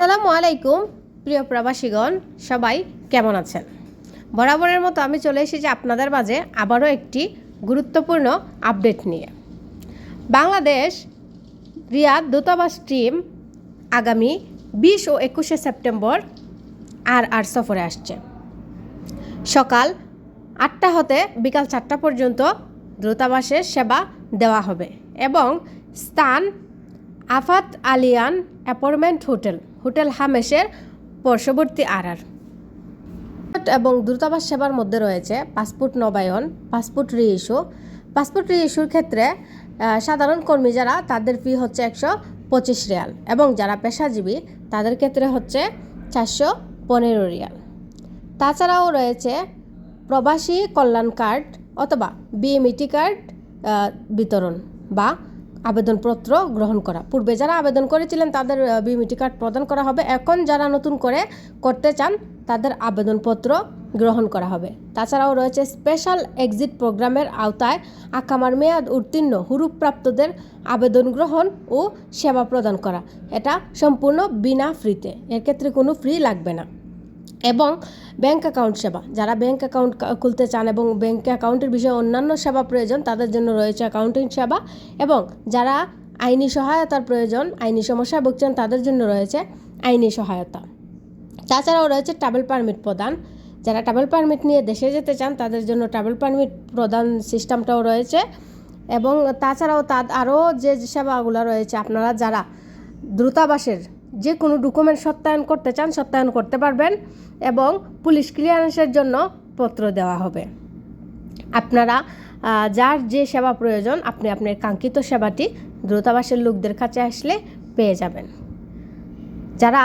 আসসালামু আলাইকুম, প্রিয় প্রবাসীগণ, সবাই কেমন আছেন? বরাবরের মতো আমি চলে এসেছি আপনাদের মাঝে আবারও একটি গুরুত্বপূর্ণ আপডেট নিয়ে। বাংলাদেশ রিয়াদ দূতাবাস টিম আগামী বিশ ও একুশে সেপ্টেম্বর আর আর সফরে আসছে। সকাল আটটা হতে বিকাল চারটা পর্যন্ত দূতাবাসের সেবা দেওয়া হবে এবং স্থান আফাত আলিয়ান অ্যাপার্টমেন্ট হোটেল। হোটেল হামেশের পার্শ্ববর্তী আরআর এবং দূতাবাস সেবার মধ্যে রয়েছে পাসপোর্ট নবায়ন, পাসপোর্ট রিইস্যু। পাসপোর্ট রিইস্যুর ক্ষেত্রে সাধারণ কর্মী যারা, তাদের ফি হচ্ছে একশো পঁচিশ রিয়াল এবং যারা পেশাজীবী, তাদের ক্ষেত্রে হচ্ছে চারশো পনেরো রিয়াল। তাছাড়াও রয়েছে প্রবাসী কল্যাণ কার্ড অথবা বিএমইটি কার্ড বিতরণ বা আবেদনপত্র গ্রহণ করা। পূর্বে যারা আবেদন করেছিলেন, তাদের বিমিটি কার্ড প্রদান করা হবে। এখন যারা নতুন করে করতে চান, তাদের আবেদনপত্র গ্রহণ করা হবে। তাছাড়াও রয়েছে স্পেশাল এক্সিট প্রোগ্রামের আওতায় আকামার মেয়াদ উত্তীর্ণ, হুরুপ্রাপ্তদের আবেদন গ্রহণ ও সেবা প্রদান করা। এটা সম্পূর্ণ বিনা ফ্রিতে। এর ক্ষেত্রে কোনো ফ্রি লাগবে না। এবং ব্যাংক অ্যাকাউন্ট সেবা। যারা ব্যাংক অ্যাকাউন্ট খুলতে চান এবং ব্যাংক অ্যাকাউন্টের বিষয়ে অন্যান্য সেবা প্রয়োজন, তাদের জন্য রয়েছে অ্যাকাউন্টিং সেবা এবং যারা আইনি সহায়তার প্রয়োজন, আইনি সমস্যায় ভুগছেন, তাদের জন্য রয়েছে আইনি সহায়তা। তাছাড়াও রয়েছে ট্রাভেল পারমিট প্রদান। যারা ট্রাভেল পারমিট নিয়ে দেশে যেতে চান, তাদের জন্য ট্রাভেল পারমিট প্রদান সিস্টেমটাও রয়েছে এবং তাছাড়াও তার আরও যে সেবাগুলো রয়েছে, আপনারা যারা দূতাবাসের যে কোনো ডকুমেন্ট সত্যায়ন করতে চান, সত্যায়ন করতে পারবেন এবং পুলিশ ক্লিয়ারেন্সের জন্য পত্র দেওয়া হবে। আপনারা যার যে সেবা প্রয়োজন, আপনি আপনার কাঙ্ক্ষিত সেবাটি দ্রুতাবাসের লোকদের কাছে আসলে পেয়ে যাবেন। যারা